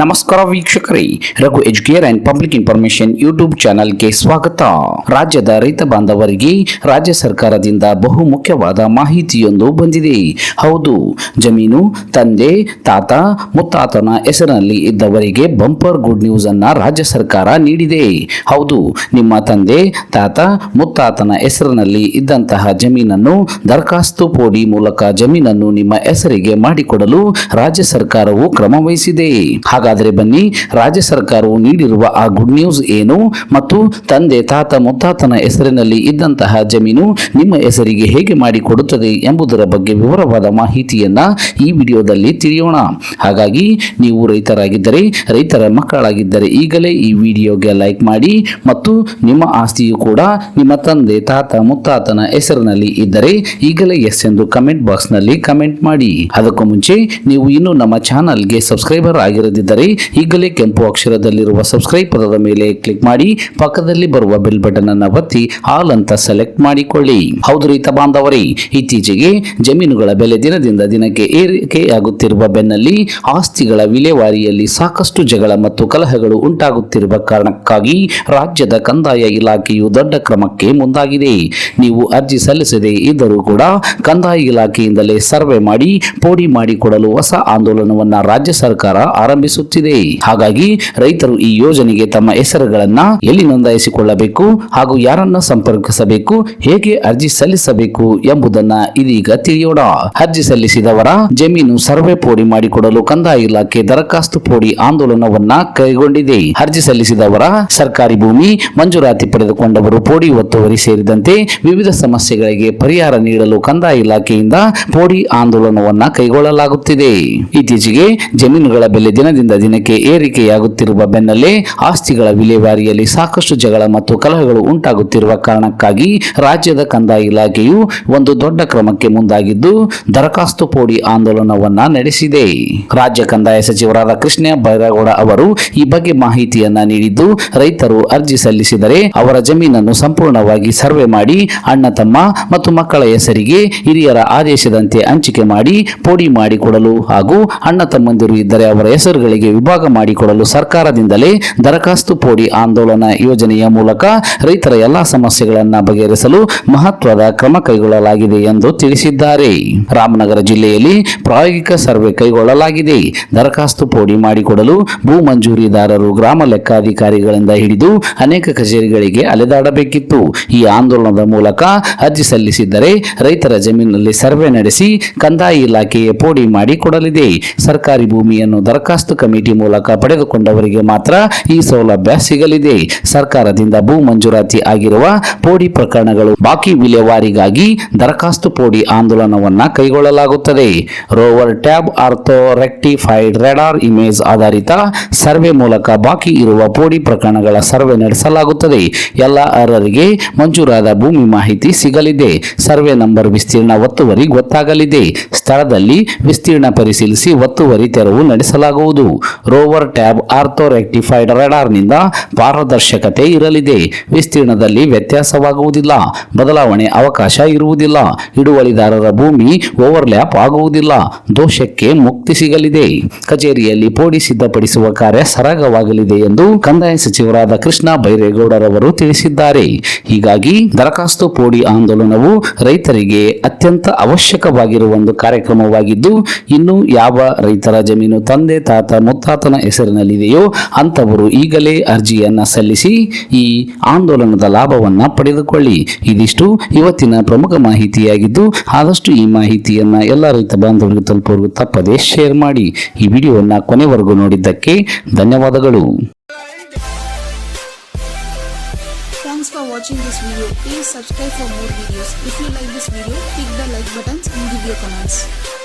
ನಮಸ್ಕಾರ ವೀಕ್ಷಕರೇ, Raghu educare and public information YouTube ಚಾನೆಲ್ಗೆ ಸ್ವಾಗತ. ರಾಜ್ಯದ ರೈತ ಬಾಂಧವರಿಗೆ ರಾಜ್ಯ ಸರ್ಕಾರದಿಂದ ಬಹು ಮುಖ್ಯವಾದ ಮಾಹಿತಿಯೊಂದು ಬಂದಿದೆ. ಹೌದು, ಜಮೀನು, ತಂದೆ, ತಾತ, ಮುತ್ತಾತನ ಹೆಸರಿನಲ್ಲಿ ಇದ್ದವರಿಗೆ ಬಂಪರ್ ಗುಡ್ ನ್ಯೂಸ್ ಅನ್ನ ರಾಜ್ಯ ಸರ್ಕಾರ ನೀಡಿದೆ. ಹೌದು, ನಿಮ್ಮ ತಂದೆ, ತಾತ, ಮುತ್ತಾತನ ಹೆಸರಿನಲ್ಲಿ ಇದ್ದಂತಹ ಜಮೀನನ್ನು ದರಖಾಸ್ತು ಪೋಡಿ ಮೂಲಕ ಜಮೀನನ್ನು ನಿಮ್ಮ ಹೆಸರಿಗೆ ಮಾಡಿಕೊಡಲು ರಾಜ್ಯ ಸರ್ಕಾರವು ಕ್ರಮ ವಹಿಸಿದೆ. ಹಾಗಾದರೆ ಬನ್ನಿ, ರಾಜ್ಯ ಸರ್ಕಾರವು ನೀಡಿರುವ ಆ ಗುಡ್ ನ್ಯೂಸ್ ಏನು? ಮತ್ತು ತಂದೆ, ತಾತ, ಮುತ್ತಾತನ ಹೆಸರಿನಲ್ಲಿ ಇದ್ದಂತಹ ಜಮೀನು ನಿಮ್ಮ ಹೆಸರಿಗೆ ಹೇಗೆ ಮಾಡಿಕೊಡುತ್ತದೆ ಎಂಬುದರ ಬಗ್ಗೆ ವಿವರವಾದ ಮಾಹಿತಿಯನ್ನ ಈ ವಿಡಿಯೋದಲ್ಲಿ ತಿಳಿಯೋಣ. ಹಾಗಾಗಿ, ನೀವು ರೈತರಾಗಿದ್ದರೆ, ರೈತರ ಮಕ್ಕಳಾಗಿದ್ದರೆ ಈಗಲೇ ಈ ವಿಡಿಯೋಗೆ ಲೈಕ್ ಮಾಡಿ ಮತ್ತು ನಿಮ್ಮ ಆಸ್ತಿಯು ಕೂಡ ನಿಮ್ಮ ತಂದೆ, ತಾತ, ಮುತ್ತಾತನ ಹೆಸರಿನಲ್ಲಿ ಇದ್ದರೆ ಈಗಲೇ ಎಸ್ ಎಂದು ಕಮೆಂಟ್ ಬಾಕ್ಸ್ನಲ್ಲಿ ಕಮೆಂಟ್ ಮಾಡಿ. ಅದಕ್ಕೂ ಮುಂಚೆ, ನೀವು ಇನ್ನೂ ನಮ್ಮ ಚಾನಲ್ಗೆ ಸಬ್ಸ್ಕ್ರೈಬರ್ ಆಗಿರದಿದ್ದರೆ ಈಗಲೇ ಕೆಂಪು ಅಕ್ಷರದಲ್ಲಿರುವ ಸಬ್ಸ್ಕ್ರೈಬ್ ಪದದ ಮೇಲೆ ಕ್ಲಿಕ್ ಮಾಡಿ, ಪಕ್ಕದಲ್ಲಿ ಬರುವ ಬೆಲ್ ಬಟನ್ ಅನ್ನು ಒತ್ತಿ ಆಲ್ ಅಂತ ಸೆಲೆಕ್ಟ್ ಮಾಡಿಕೊಳ್ಳಿ. ಹೌದು ರೀತ ಬಾಂಧವರೇ, ಇತ್ತೀಚೆಗೆ ಜಮೀನುಗಳ ಬೆಲೆ ದಿನದಿಂದ ದಿನಕ್ಕೆ ಏರಿಕೆಯಾಗುತ್ತಿರುವ ಬೆನ್ನಲ್ಲಿ ಆಸ್ತಿಗಳ ವಿಲೇವಾರಿಯಲ್ಲಿ ಸಾಕಷ್ಟು ಜಗಳ ಮತ್ತು ಕಲಹಗಳು ಉಂಟಾಗುತ್ತಿರುವ ಕಾರಣಕ್ಕಾಗಿ ರಾಜ್ಯದ ಕಂದಾಯ ಇಲಾಖೆಯು ದೊಡ್ಡ ಕ್ರಮಕ್ಕೆ ಮುಂದಾಗಿದೆ. ನೀವು ಅರ್ಜಿ ಸಲ್ಲಿಸದೆ ಇದ್ದರೂ ಕೂಡ ಕಂದಾಯ ಇಲಾಖೆಯಿಂದಲೇ ಸರ್ವೆ ಮಾಡಿ, ಪೋಡಿ ಮಾಡಿಕೊಡಲು ಹೊಸ ಆಂದೋಲನವನ್ನು ರಾಜ್ಯ ಸರ್ಕಾರ ಆರಂಭಿಸುತ್ತಿದೆ. ಹಾಗಾಗಿ ರೈತರು ಈ ಯೋಜನೆಗೆ ತಮ್ಮ ಹೆಸರುಗಳನ್ನ ಎಲ್ಲಿ ನೋಂದಾಯಿಸಿಕೊಳ್ಳಬೇಕು ಹಾಗೂ ಯಾರನ್ನ ಸಂಪರ್ಕಿಸಬೇಕು, ಹೇಗೆ ಅರ್ಜಿ ಸಲ್ಲಿಸಬೇಕು ಎಂಬುದನ್ನ ಇದೀಗ ತಿಳಿಯೋಣ. ಅರ್ಜಿ ಸಲ್ಲಿಸಿದವರ ಜಮೀನು ಸರ್ವೆ ಪೋಡಿ ಮಾಡಿಕೊಡಲು ಕಂದಾಯ ಇಲಾಖೆ ದರಖಾಸ್ತು ಪೋಡಿ ಆಂದೋಲನವನ್ನ ಕೈಗೊಂಡಿದೆ. ಅರ್ಜಿ ಸಲ್ಲಿಸಿದವರ ಸರ್ಕಾರಿ ಭೂಮಿ, ಮಂಜೂರಾತಿ ಪಡೆದುಕೊಂಡವರು ಪೋಡಿ ಒತ್ತುವರಿ ಸೇರಿದಂತೆ ವಿವಿಧ ಸಮಸ್ಯೆಗಳಿಗೆ ಪರಿಹಾರ ನೀಡಲು ಕಂದಾಯ ಇಲಾಖೆಯಿಂದ ಪೋಡಿ ಆಂದೋಲನವನ್ನ ಕೈಗೊಳ್ಳಲಾಗುತ್ತಿದೆ. ಇತ್ತೀಚೆಗೆ ಜಮೀನುಗಳ ಬೆಲೆ ದಿನದಿಂದ ದಿನಕ್ಕೆ ಏರಿಕೆಯಾಗುತ್ತಿರುವ ಬೆನ್ನಲ್ಲೇ ಆಸ್ತಿಗಳ ವಿಲೇವಾರಿಯಲ್ಲಿ ಸಾಕಷ್ಟು ಜಗಳ ಮತ್ತು ಕಲಹಗಳು ಉಂಟಾಗುತ್ತಿರುವ ಕಾರಣಕ್ಕಾಗಿ ರಾಜ್ಯದ ಕಂದಾಯ ಇಲಾಖೆಯು ಒಂದು ದೊಡ್ಡ ಕ್ರಮಕ್ಕೆ ಮುಂದಾಗಿದ್ದು, ದರಖಾಸ್ತು ಪೋಡಿ ಆಂದೋಲನವನ್ನ ನಡೆಸಿದೆ. ರಾಜ್ಯ ಕಂದಾಯ ಸಚಿವರಾದ ಕೃಷ್ಣ ಬೈರೇಗೌಡ ಅವರು ಈ ಬಗ್ಗೆ ಮಾಹಿತಿಯನ್ನ ನೀಡಿದ್ದು, ರೈತರು ಅರ್ಜಿ ಸಲ್ಲಿಸಿದರೆ ಅವರ ಜಮೀನನ್ನು ಸಂಪೂರ್ಣವಾಗಿ ಸರ್ವೆ ಮಾಡಿ, ಅಣ್ಣ, ತಮ್ಮ ಮತ್ತು ಮಕ್ಕಳ ಹೆಸರಿಗೆ ಹಿರಿಯರ ಆದೇಶದಂತೆ ಹಂಚಿಕೆ ಮಾಡಿ, ಪೋಡಿ ಮಾಡಿಕೊಡಲು ಹಾಗೂ ಅಣ್ಣ, ತಮ್ಮಂದಿರು ಇದ್ದರೆ ಅವರ ಹೆಸರುಗಳಿಗೆ ವಿಭಾಗ ಮಾಡಿಕೊಡಲು ಸರ್ಕಾರದಿಂದಲೇ ದರಖಾಸ್ತು ಪೋಡಿ ಆಂದೋಲನ ಯೋಜನೆಯ ಮೂಲಕ ರೈತರ ಎಲ್ಲಾ ಸಮಸ್ಯೆಗಳನ್ನು ಬಗೆಹರಿಸಲು ಮಹತ್ವದ ಕ್ರಮ ಕೈಗೊಳ್ಳಲಾಗಿದೆ ಎಂದು ತಿಳಿಸಿದ್ದಾರೆ. ರಾಮನಗರ ಜಿಲ್ಲೆಯಲ್ಲಿ ಪ್ರಾಯೋಗಿಕ ಸರ್ವೆ ಕೈಗೊಳ್ಳಲಾಗಿದೆ. ದರಖಾಸ್ತು ಪೋಡಿ ಮಾಡಿಕೊಡಲು ಭೂ ಮಂಜೂರಿದಾರರು ಗ್ರಾಮ ಲೆಕ್ಕಾಧಿಕಾರಿಗಳಿಂದ ಹಿಡಿದು ಅನೇಕ ಕಚೇರಿಗಳಿಗೆ ಅಲೆದಾಡಬೇಕಿತ್ತು. ಈ ಆಂದೋಲನದ ಮೂಲಕ ಅರ್ಜಿ ಸಲ್ಲಿಸಿದ್ದರೆ ರೈತರ ಜಮೀನಿನಲ್ಲಿ ಸರ್ವೆ ನಡೆಸಿ ಕಂದಾಯ ಇಲಾಖೆಯೇ ಪೋಡಿ ಮಾಡಿ ಕೊಡಲಿದೆ ಸರ್ಕಾರಿ ಭೂಮಿಯನ್ನು ದರಖಾಸ್ತು ಕಮಿಟಿ ಮೂಲಕ ಪಡೆದುಕೊಂಡವರಿಗೆ ಮಾತ್ರ ಈ ಸೌಲಭ್ಯ ಸಿಗಲಿದೆ. ಸರ್ಕಾರದಿಂದ ಭೂ ಮಂಜೂರಾತಿ ಆಗಿರುವ ಪೋಡಿ ಪ್ರಕರಣಗಳು ಬಾಕಿ ವಿಲೇವಾರಿಗಾಗಿ ದರಖಾಸ್ತು ಪೋಡಿ ಆಂದೋಲನವನ್ನ ಕೈಗೊಳ್ಳಲಾಗುತ್ತದೆ. Rover tab ortho rectified radar image ಆಧಾರಿತ ಸರ್ವೆ ಮೂಲಕ ಬಾಕಿ ಇರುವ ಪೋಡಿ ಪ್ರಕರಣಗಳ ಸರ್ವೆ ನಡೆಸಲಾಗುತ್ತದೆ. ಎಲ್ಲ ಅರ್ಹರಿಗೆ ಮಂಜೂರಾದ ಭೂಮಿ ಮಾಹಿತಿ ಸಿಗಲಿದೆ. ಸರ್ವೆ ನಂಬರ್ ವಿಸ್ತೀರ್ಣ ಒತ್ತುವರಿ ಗೊತ್ತಾಗಲಿದೆ. ಸ್ಥಳದಲ್ಲಿ ವಿಸ್ತೀರ್ಣ ಪರಿಶೀಲಿಸಿ ಒತ್ತುವರಿ ತೆರವು ನಡೆಸಲಾಗುವುದು. ರೋವರ್ ಟ್ಯಾಬ್ ಆರ್ಥೋ ರೆಕ್ಟಿಫೈಡ್ ರಡಾರ್ನಿಂದ ಪಾರದರ್ಶಕತೆ ಇರಲಿದೆ. ವಿಸ್ತೀರ್ಣದಲ್ಲಿ ವ್ಯತ್ಯಾಸವಾಗುವುದಿಲ್ಲ. ಬದಲಾವಣೆ ಅವಕಾಶ ಇರುವುದಿಲ್ಲ. ಹಿಡುವಳಿದಾರರ ಭೂಮಿ ಓವರ್ಲ್ಯಾಪ್ ಆಗುವುದಿಲ್ಲ. ದೋಷಕ್ಕೆ ಮುಕ್ತಿ ಸಿಗಲಿದೆ. ಕಚೇರಿಯಲ್ಲಿ ಪೋಡಿ ಸಿದ್ಧಪಡಿಸುವ ಕಾರ್ಯ ಸರಾಗವಾಗಲಿದೆ ಎಂದು ಕಂದಾಯ ಸಚಿವರಾದ ಕೃಷ್ಣ ಬೈರೇಗೌಡರವರು ತಿಳಿಸಿದ್ದಾರೆ. ಹೀಗಾಗಿ ದರಖಾಸ್ತು ಪೋಡಿ ಆಂದೋಲನವು ರೈತರಿಗೆ ಅತ್ಯಂತ ಅವಶ್ಯಕವಾಗಿರುವ ಒಂದು ಕಾರ್ಯಕ್ರಮವಾಗಿದ್ದು, ಇನ್ನು ಯಾವ ರೈತರ ಜಮೀನು ತಂದೆ ತಾತ ಮುತ್ತಾತನ ಹೆಸರಿನಲ್ಲಿದೆಯೋ ಅಂತವರು ಈಗಲೇ ಅರ್ಜಿಯನ್ನು ಸಲ್ಲಿಸಿ ಈ ಆಂದೋಲನದ ಲಾಭವನ್ನು ಪಡೆದುಕೊಳ್ಳಿ ಇದಿಷ್ಟು ಇವತ್ತಿನ ಪ್ರಮುಖ ಮಾಹಿತಿಯಾಗಿದ್ದು ಆದಷ್ಟು ಈ ಮಾಹಿತಿಯನ್ನು ಎಲ್ಲ ರೈತ ಬಾಂಧವರಿಗೆ ತಲುಪುವವರು ತಪ್ಪದೇ ಶೇರ್ ಮಾಡಿ ಈ ವಿಡಿಯೋವನ್ನು ಕೊನೆವರೆಗೂ ನೋಡಿದ್ದಕ್ಕೆ ಧನ್ಯವಾದಗಳು Thanks for watching this video. Please subscribe for more videos. If you like this video, click the like buttons and give your comments.